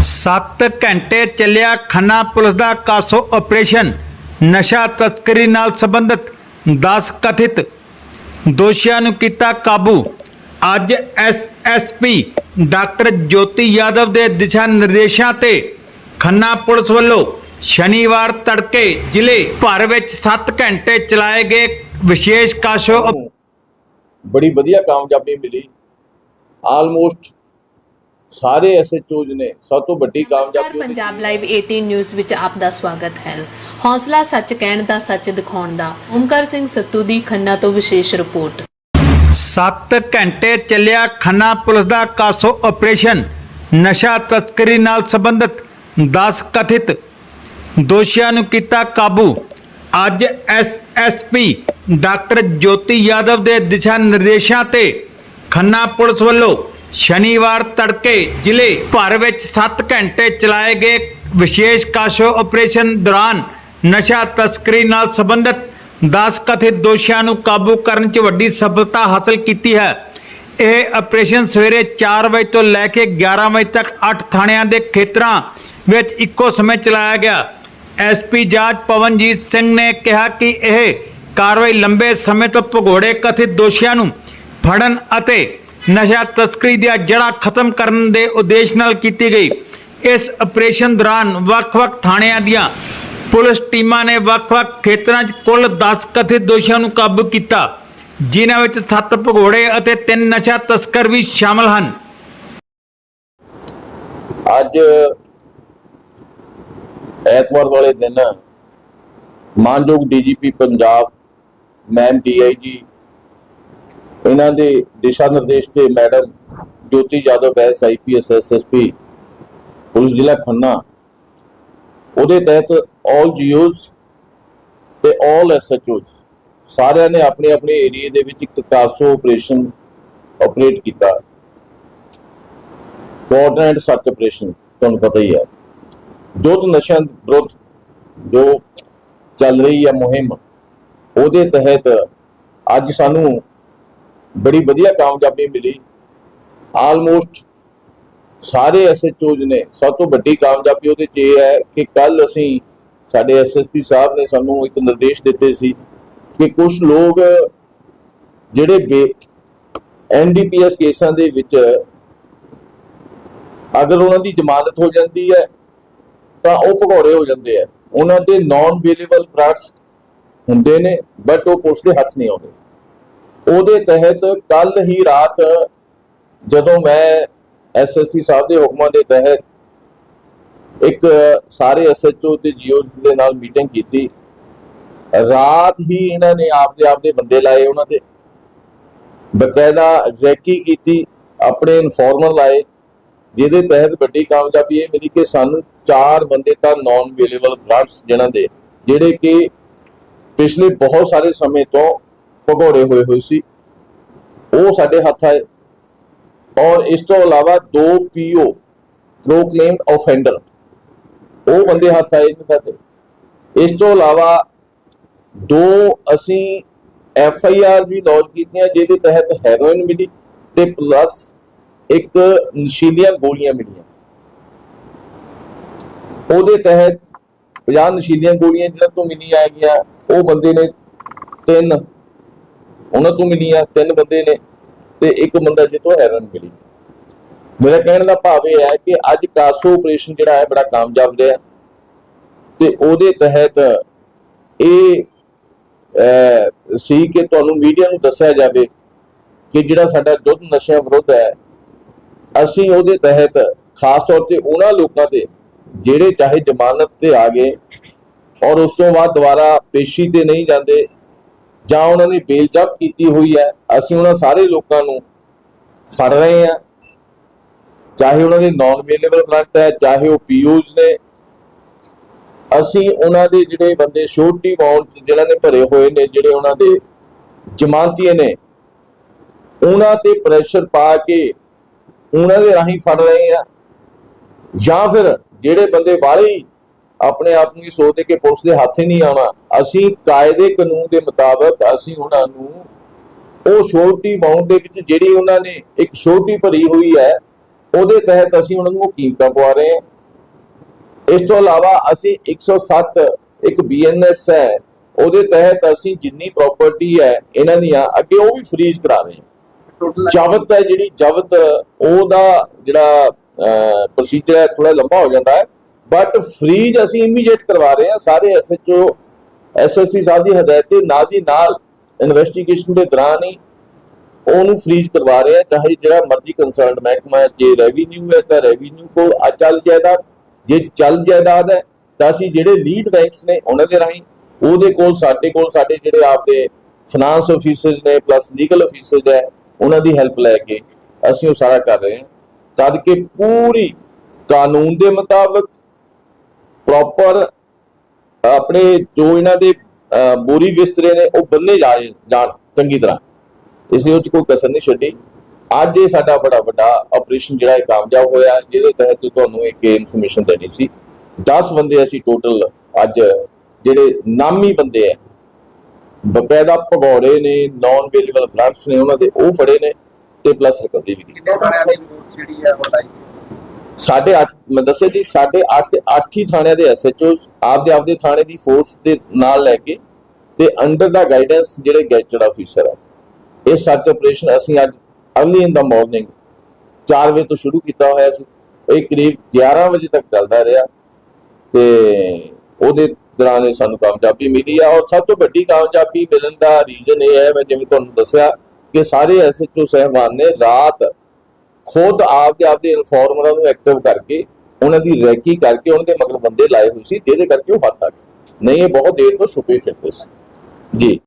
7 ਘੰਟੇ ਚੱਲਿਆ ਖੰਨਾ ਪੁਲਿਸ ਦਾ ਕਾਸੋ ਆਪਰੇਸ਼ਨ ਨਸ਼ਾ ਤਸਕਰੀ ਨਾਲ ਸੰਬੰਧਿਤ 10 ਕਥਿਤ ਦੋਸ਼ੀਆਂ ਨੂੰ ਕੀਤਾ ਕਾਬੂ। ਅੱਜ ਐਸਐਸਪੀ ਡਾਕਟਰ ਜੋਤੀ ਯਾਦਵ ਦੇ ਦਿਸ਼ਾ ਨਿਰਦੇਸ਼ਾਂ ਤੇ ਖੰਨਾ ਪੁਲਿਸ ਵੱਲੋਂ ਸ਼ਨੀਵਾਰ ਤੜਕੇ ਜ਼ਿਲ੍ਹੇ ਭਰ ਵਿੱਚ 7 ਘੰਟੇ ਚਲਾਏ ਗਏ ਵਿਸ਼ੇਸ਼ ਕਾਸੋ ਬੜੀ ਵਧੀਆ ਕਾਮਯਾਬੀ ਮਿਲੀ। ਆਲਮੋਸਟ ਸਾਰੇ ਐਸਐਚਓਜ਼ ਨੇ ਸਭ ਤੋਂ ਵੱਡੀ ਕਾਮਯਾਬੀ ਪੰਜਾਬ ਲਾਈਵ 18 ਨਿਊਜ਼ ਵਿੱਚ ਆਪ ਦਾ ਸਵਾਗਤ ਹੈ। ਹੌਸਲਾ ਸੱਚ ਕਹਿਣ ਦਾ ਸੱਚ ਦਿਖਾਉਣ ਦਾ। ਓਮਕਾਰ ਸਿੰਘ ਸੱਤੂ ਦੀ ਖੰਨਾ ਤੋਂ ਵਿਸ਼ੇਸ਼ ਰਿਪੋਰਟ। 7 ਘੰਟੇ ਚੱਲਿਆ ਖੰਨਾ ਪੁਲਿਸ ਦਾ ਕਾਸੋ ਆਪਰੇਸ਼ਨ ਨਸ਼ਾ ਤਸਕਰੀ ਨਾਲ ਸੰਬੰਧਿਤ 10 ਕਥਿਤ ਦੋਸ਼ੀਆਂ ਨੂੰ ਕੀਤਾ ਕਾਬੂ। ਅੱਜ ਐਸਐਸਪੀ ਡਾਕਟਰ ਜੋਤੀ ਯਾਦਵ ਦੇ ਦਿਸ਼ਾ ਨਿਰਦੇਸ਼ਾਂ ਤੇ ਖੰਨਾ ਪੁਲਿਸ ਵੱਲੋਂ ਸ਼ਨੀਵਾਰ ਤੜਕੇ ਜ਼ਿਲ੍ਹੇ ਭਰ ਵਿੱਚ 7 ਘੰਟੇ ਚਲਾਏ ਗਏ ਵਿਸ਼ੇਸ਼ ਕਾਸ਼ੋ ਆਪਰੇਸ਼ਨ ਦੌਰਾਨ ਨਸ਼ਾ ਤਸਕਰੀ ਨਾਲ ਸੰਬੰਧਿਤ 10 ਕਥਿਤ ਦੋਸ਼ੀਆਂ ਨੂੰ ਕਾਬੂ ਕਰਨ 'ਚ ਵੱਡੀ ਸਫਲਤਾ ਹਾਸਲ ਕੀਤੀ ਹੈ। ਇਹ ਆਪਰੇਸ਼ਨ ਸਵੇਰੇ 4 ਵਜੇ ਤੋਂ ਲੈ ਕੇ 11 ਵਜੇ ਤੱਕ 8 ਥਾਣਿਆਂ ਦੇ ਖੇਤਰਾਂ ਵਿੱਚ ਇੱਕੋ ਸਮੇਂ ਚਲਾਇਆ ਗਿਆ। ਐਸਪੀ ਜਾਂਚ ਪਵਨਜੀਤ ਸਿੰਘ ਨੇ ਕਿਹਾ ਕਿ ਇਹ ਕਾਰਵਾਈ ਲੰਬੇ ਸਮੇਂ ਤੋਂ ਭਗੌੜੇ ਕਥਿਤ ਦੋਸ਼ੀਆਂ ਨੂੰ ਫੜਨ ਅਤੇ ਨਸ਼ਾ ਤਸਕਰੀ ਦੀਆਂ ਜੜ੍ਹਾਂ ਖਤਮ ਕਰਨ ਦੇ ਉਦੇਸ਼ ਨਾਲ ਕੀਤੀ ਗਈ। ਇਸ ਆਪਰੇਸ਼ਨ ਦੌਰਾਨ ਵੱਖ-ਵੱਖ ਥਾਣਿਆਂ ਦੀਆਂ ਪੁਲਿਸ ਟੀਮਾਂ ਨੇ ਵੱਖ-ਵੱਖ ਖੇਤਰਾਂ 'ਚ ਕੁੱਲ 10 ਕਥਿਤ ਦੋਸ਼ੀਆਂ ਨੂੰ ਕਾਬੂ ਕੀਤਾ, ਜਿਨ੍ਹਾਂ ਵਿੱਚ 7 ਭਗੌੜੇ ਅਤੇ 3 ਨਸ਼ਾ ਤਸਕਰ ਵੀ ਸ਼ਾਮਲ ਹਨ। ਅੱਜ ਐਤਵਾਰ ਵਾਲੇ ਦਿਨ ਮਾਨਯੋਗ ਡੀਜੀਪੀ ਪੰਜਾਬ, ਮੈਮ ਡੀਆਈਜੀ ਇਹਨਾਂ ਦੇ ਦਿਸ਼ਾ ਨਿਰਦੇਸ਼ ਤੇ madam Jyoti Jadhav S IPS SSP police ਜ਼ਿਲ੍ਹਾ ਖੰਨਾ, ਉਹਦੇ ਤਹਿਤ ਆਲ ਜੀਓਜ਼ ਤੇ ਆਲ ਐਸਐਚਓਜ਼ ਸਾਰਿਆਂ ਨੇ ਆਪਣੇ ਆਪਣੇ ਏਰੀਏ ਦੇ ਵਿੱਚ ਇੱਕ ਕਾਸੋ ਆਪਰੇਸ਼ਨ ਆਪਰੇਟ ਕੀਤਾ। ਕੋਆਰਡੀਨੇਟ ਸਰਚ ਆਪਰੇਸ਼ਨ ਤੁਹਾਨੂੰ ਪਤਾ ਹੀ ਹੈ। ਜੋਤ ਨਸ਼ਿਆਂ ਵਿਰੁੱਧ ਜੋ ਚੱਲ ਰਹੀ ਹੈ ਮੁਹਿੰਮ, ਉਹਦੇ ਤਹਿਤ ਅੱਜ ਸਾਨੂੰ ਬੜੀ ਵਧੀਆ ਕਾਮਯਾਬੀ ਮਿਲੀ। ਆਲਮੋਸਟ ਸਾਰੇ ਐਸਐਚਓਜ਼ ਨੇ ਸਭ ਤੋਂ ਵੱਡੀ ਕਾਮਯਾਬੀ ਉਹਦੇ 'ਚ ਇਹ ਹੈ ਕਿ ਕੱਲ ਅਸੀਂ ਸਾਡੇ ਐਸਐਸਪੀ ਸਾਹਿਬ ਨੇ ਸਾਨੂੰ ਇੱਕ ਨਿਰਦੇਸ਼ ਦਿੱਤੇ ਸੀ ਕਿ ਕੁਝ ਲੋਕ ਜਿਹੜੇ ਐਨਡੀਪੀਐਸ ਕੇਸਾਂ ਦੇ ਵਿੱਚ ਅਗਰ ਉਹਨਾਂ ਦੀ ਜ਼ਮਾਨਤ ਹੋ ਜਾਂਦੀ ਹੈ, ਤਾਂ ਉਹ ਭਗੌੜੇ ਹੋ ਜਾਂਦੇ ਆ ਉਹਨਾਂ ਦੇ ਨਾਨ ਵੇਲੇਬਲ ਫਰਾਡਸ ਹੁੰਦੇ ਨੇ ਬਟ ਉਹ ਪੁਲਿਸ ਦੇ ਹੱਥ ਨਹੀਂ ਆਉਂਦੇ। ਉਹਦੇ ਤਹਿਤ ਕੱਲ ਹੀ ਰਾਤ ਜਦੋਂ ਮੈਂ ਐਸਐਸਪੀ ਸਾਹਿਬ ਦੇ ਹੁਕਮਾਂ ਦੇ ਤਹਿਤ ਇੱਕ ਸਾਰੇ ਐਸਐਚਓ ਤੇ ਜੀਓਸ ਦੇ ਨਾਲ ਮੀਟਿੰਗ ਕੀਤੀ, ਰਾਤ ਹੀ ਇਹਨਾਂ ਨੇ ਆਪਦੇ ਆਪਦੇ ਬੰਦੇ ਲਾਏ ਉਹਨਾਂ ਤੇ। ਬਕਾਇਦਾ ਰੈਕੀ ਕੀਤੀ, ਆਪਣੇ ਇਨਫੋਰਮਰ ਲਾਏ, ਜਿਹਦੇ ਤਹਿਤ ਵੱਡੀ ਕਾਮਯਾਬੀ ਇਹ ਮਿਲੀ ਕਿ ਸਾਨੂੰ ਚਾਰ ਬੰਦੇ ਤਾਂ ਨਾਨ ਅਵੇਲੇਬਲ ਫਰੰਟਸ ਜਿਹਨਾਂ ਦੇ, ਜਿਹੜੇ ਕਿ ਪਿਛਲੇ ਬਹੁਤ ਸਾਰੇ ਸਮੇਂ ਤੋਂ ਭਗੌੜੇ ਹੋਏ ਹੋਏ ਸੀ। ਉਹ ਸਾਡੇ ਹੱਥ ਆਏ। ਔਰ ਇਸ ਤੋਂ ਇਲਾਵਾ ਦੋ ਪੀਓ ਪ੍ਰੋਕਲੇਮਡ ਆਫੈਂਡਰ ਉਹ ਬੰਦੇ ਹੱਥ ਆਏ ਨੇ ਸਾਡੇ। ਇਸ ਤੋਂ ਇਲਾਵਾ ਦੋ ਅਸੀਂ ਐਫ ਆਈ ਆਰ ਵੀ ਲੌਂਚ ਕੀਤੀਆਂ, ਜਿਹਦੇ ਤਹਿਤ ਹੈਰੋਇਨ ਮਿਲੀ ਤੇ ਪਲੱਸ ਇੱਕ ਨਸ਼ੀਲੀਆਂ ਗੋਲੀਆਂ ਮਿਲੀਆਂ। ਉਹਦੇ ਤਹਿਤ 50 ਨਸ਼ੀਲੀਆਂ ਗੋਲੀਆਂ ਜਿਹੜਾ ਤੋਂ ਮਿਲੀਆਂ ਹੈਗੀਆਂ ਉਹ ਬੰਦੇ ਨੇ ਤਿੰਨ ਉਹਨਾਂ ਤੋਂ ਮਿਲੀਆਂ, ਤਿੰਨ ਬੰਦੇ ਨੇ ਤੇ ਇੱਕ ਬੰਦਾ ਜਿੱਤੋਂ ਹੈਰਨ ਮਿਲੀ। ਮੇਰਾ ਕਹਿਣ ਦਾ ਭਾਵ ਇਹ ਹੈ ਕਿ ਅੱਜ ਕਾਸੋ ਆਪਰੇਸ਼ਨ ਜਿਹੜਾ ਹੈ ਬੜਾ ਕਾਮਯਾਬ ਰਿਹਾ। ਤੇ ਉਹਦੇ ਤਹਿਤ ਇਹ ਸੀ ਕਿ ਤੁਹਾਨੂੰ ਮੀਡੀਆ ਨੂੰ ਦੱਸਿਆ ਜਾਵੇ ਕਿ ਜਿਹੜਾ ਸਾਡਾ ਯੁੱਧ ਨਸ਼ਿਆਂ ਵਿਰੁੱਧ ਹੈ, ਅਸੀਂ ਉਹਦੇ ਤਹਿਤ ਖਾਸ ਤੌਰ ਤੇ ਉਹਨਾਂ ਲੋਕਾਂ ਤੇ ਜਿਹੜੇ ਚਾਹੇ ਜ਼ਮਾਨਤ ਤੇ ਆ ਗਏ ਔਰ ਉਸ ਤੋਂ ਬਾਅਦ ਦੁਬਾਰਾ ਪੇਸ਼ੀ ਤੇ ਨਹੀਂ ਜਾਂਦੇ ਜਾਂ ਉਹਨਾਂ ਨੇ ਬੇਲ ਜ਼ਬਤ ਕੀਤੀ ਹੋਈ ਹੈ, ਅਸੀਂ ਉਹਨਾਂ ਸਾਰੇ ਲੋਕਾਂ ਨੂੰ ਫੜ ਰਹੇ ਹਾਂ। ਚਾਹੇ ਉਹਨਾਂ ਦੇ ਨਾਨ ਅਵੇਲੇਬਲ ਫਰੰਟ ਹੈ, ਚਾਹੇ ਉਹ ਪੀਯੂਜ਼ ਨੇ। ਅਸੀਂ ਉਹਨਾਂ ਦੇ ਜਿਹੜੇ ਬੰਦੇ ਸ਼ੋਰਟੀ ਬਾਉਂਡ ਜਿਹਨਾਂ ਨੇ ਭਰੇ ਹੋਏ ਨੇ, ਜਿਹੜੇ ਉਹਨਾਂ ਦੇ ਜ਼ਮਾਨਤੀਏ ਨੇ, ਉਹਨਾਂ ਤੇ ਪ੍ਰੈਸ਼ਰ ਪਾ ਕੇ ਉਹਨਾਂ ਦੇ ਰਾਹੀਂ ਫੜ ਰਹੇ ਆ ਜਾਂ ਫਿਰ ਜਿਹੜੇ ਬੰਦੇ ਵਾਲੇ ਆਪਣੇ ਆਪ ਨੂੰ ਹੀ ਸੋਚਦੇ ਕਿ ਪੁਲਿਸ ਦੇ ਹੱਥ ਹੀ ਨਹੀਂ ਆਉਣਾ ਅਸੀਂ ਕਾਇਦੇ ਕਾਨੂੰਨ ਦੇ ਮੁਤਾਬਕ ਅਸੀਂ ਉਹਨਾਂ ਨੂੰ ਉਹ ਸ਼ੋਰਟੀ ਬਾਉਂਡ ਦੇ ਵਿੱਚ ਜਿਹੜੀ ਉਹਨਾਂ ਨੇ ਇੱਕ ਸ਼ੋਰਟੀ ਭਰੀ ਹੋਈ ਹੈ ਉਹਦੇ ਤਹਿਤ ਅਸੀਂ ਉਹਨਾਂ ਨੂੰ ਉਹ ਕੀਮਤਾਂ ਪਵਾ ਰਹੇ ਹਾਂ। ਇਸ ਤੋਂ ਇਲਾਵਾ ਅਸੀਂ 107 ਇੱਕ ਬੀਐਨਐਸ ਹੈ ਉਹਦੇ ਤਹਿਤ ਅਸੀਂ ਜਿੰਨੀ ਪ੍ਰਾਪਰਟੀ ਹੈ ਇਹਨਾਂ ਦੀਆਂ ਅੱਗੇ ਉਹ ਵੀ ਫ੍ਰੀਜ਼ ਕਰਾ ਰਹੇ ਹਾਂ। ਜਬਤ ਹੈ ਜਿਹੜੀ ਜਬਤ ਉਹਦਾ ਜਿਹੜਾ ਪ੍ਰੋਸੀਜਰ ਹੈ ਥੋੜਾ ਲੰਬਾ ਹੋ ਜਾਂਦਾ ਹੈ ਬਟ ਫ੍ਰੀਜ ਅਸੀਂ ਇਮੀਡੀਏਟ ਕਰਵਾ ਰਹੇ ਹਾਂ ਸਾਰੇ ਐਸਐਚਓ ਐਸਐਸਪੀ ਸਾਹਿਬ ਦੀ ਹਦਾਇਤ ਤੇ ਨਾਲ ਦੀ ਨਾਲ ਇਨਵੈਸਟੀਗੇਸ਼ਨ ਦੇ ਦੌਰਾਨ ਹੀ ਉਹਨੂੰ ਫ੍ਰੀਜ਼ ਕਰਵਾ ਰਹੇ ਆ, ਚਾਹੇ ਜਿਹੜਾ ਮਰਜ਼ੀ ਕੰਸਰਨਡ ਮਹਿਕਮਾ ਹੈ, ਜੇ ਰੈਵਨਿਊ ਹੈ ਤਾਂ ਰੈਵਨਿਊ ਕੋਲ ਅਚਲ ਜਾਇਦਾਦ, ਜੇ ਚੱਲ ਜਾਇਦਾਦ ਹੈ ਤਾਂ ਅਸੀਂ ਜਿਹੜੇ ਲੀਡ ਬੈਂਕਸ ਨੇ ਉਹਨਾਂ ਦੇ ਰਾਹੀਂ ਉਹਦੇ ਕੋਲ, ਸਾਡੇ ਕੋਲ, ਸਾਡੇ ਜਿਹੜੇ ਆਪਦੇ ਫਾਈਨਾਂਸ ਆਫੀਸਰਸ ਨੇ ਪਲੱਸ ਲੀਗਲ ਆਫੀਸਰਸ ਹੈ, ਉਹਨਾਂ ਦੀ ਹੈਲਪ ਲੈ ਕੇ ਅਸੀਂ ਉਹ ਸਾਰਾ ਕਰ ਰਹੇ ਹਾਂ। ਤਦ ਕਿ ਪੂਰੀ ਕਾਨੂੰਨ ਦੇ ਮੁਤਾਬਕ ਪ੍ਰੋਪਰ ਆਪਣੇ ਜੋ ਇਹਨਾਂ ਦੇ ਬੋਰੀ ਬਿਸਤਰੇ ਨੇ, ਉਹ ਬੰਨੇ ਜਾ ਜਾਣ, ਚੰਗੀ ਤਰ੍ਹਾਂ। ਇਸ ਲਈ ਉਹ 'ਚ ਕੋਈ ਕਸਰ ਨਹੀਂ ਛੱਡੀ। ਅੱਜ ਇਹ ਸਾਡਾ ਬੜਾ ਵੱਡਾ ਆਪਰੇਸ਼ਨ ਜਿਹੜਾ ਇਹ ਕਾਮਯਾਬ ਹੋਇਆ, ਜਿਹਦੇ ਤਹਿਤ ਤੁਹਾਨੂੰ ਇੱਕ ਇਨਫੋਰਮੇਸ਼ਨ ਦੇਣੀ ਸੀ। 10 ਬੰਦੇ ਅਸੀਂ ਟੋਟਲ ਅੱਜ ਜਿਹੜੇ ਨਾਮੀ ਬੰਦੇ ਆ, ਬਕਾਇਦਾ ਭਗੌੜੇ ਨੇ ਨਾਨ ਵੇਲੇਬਲ ਫਲੈਟਸ ਨੇ, ਉਹਨਾਂ ਦੇ ਉਹ ਫੜੇ ਨੇ, ਤੇ ਪਲੱਸ ਰਿਕਵਰੀ ਵੀ ਕੀਤੀ। ਕਿੰਨੇ ਥਾਣਿਆਂ ਦੀ ਜਿਹੜੀ ਹੈ ਵਧਾਈ ਸਾਢੇ ਅੱਠ, ਮੈਂ ਦੱਸਿਆ ਜੀ ਸਾਢੇ ਅੱਠ ਦੇ ਅੱਠ ਹੀ ਥਾਣਿਆਂ ਦੇ ਐਸਐਚਓਸ ਆਪਦੇ ਆਪਦੇ ਥਾਣੇ ਦੀ ਫੋਰਸ ਦੇ ਨਾਲ ਲੈ ਕੇ ਤੇ ਅੰਡਰ ਦਾ ਗਾਈਡੈਂਸ ਜਿਹੜੇ ਗੈਜਟ ਆਫੀਸਰ ਆ। ਇਹ ਸਰਚ ਆਪਰੇਸ਼ਨ ਅਸੀਂ ਅੱਜ ਅਰਲੀ ਇਨ ਦਾ ਮਾਰਨਿੰਗ 4 ਵਜੇ ਤੋਂ ਸ਼ੁਰੂ ਕੀਤਾ ਹੋਇਆ ਸੀ। ਇਹ ਕਰੀਬ 11 ਵਜੇ ਤੱਕ ਚੱਲਦਾ ਰਿਹਾ ਤੇ ਉਹਦੇ ਦੌਰਾਨ ਸਾਨੂੰ ਕਾਮਯਾਬੀ ਮਿਲੀ ਆ ਔਰ ਸਭ ਤੋਂ ਵੱਡੀ ਕਾਮਯਾਬੀ ਮਿਲਣ ਦਾ ਰੀਜ਼ਨ ਇਹ ਹੈ, ਮੈਂ ਜਿਵੇਂ ਤੁਹਾਨੂੰ ਦੱਸਿਆ ਕਿ ਸਾਰੇ ਐਸਐਚਓ ਸਹਿਬਾਨ ਨੇ ਰਾਤ ਖੁਦ ਆਪਦੇ ਆਪਦੇ ਇਨਫੋਰਮਰਾਂ ਨੂੰ ਐਕਟਿਵ ਕਰਕੇ ਉਹਨਾਂ ਦੀ ਰੈਕੀ ਕਰਕੇ ਉਹਨਾਂ ਦੇ ਮਗਰ ਬੰਦੇ ਲਾਏ ਹੋਏ ਸੀ, ਜਿਹਦੇ ਕਰਕੇ ਉਹ ਹੱਥ ਆ ਗਏ। ਨਹੀਂ, ਇਹ ਬਹੁਤ ਦੇਰ ਤੋਂ ਛੁਪੇ ਫਿਰਦੇ ਸੀ। ਜੀ।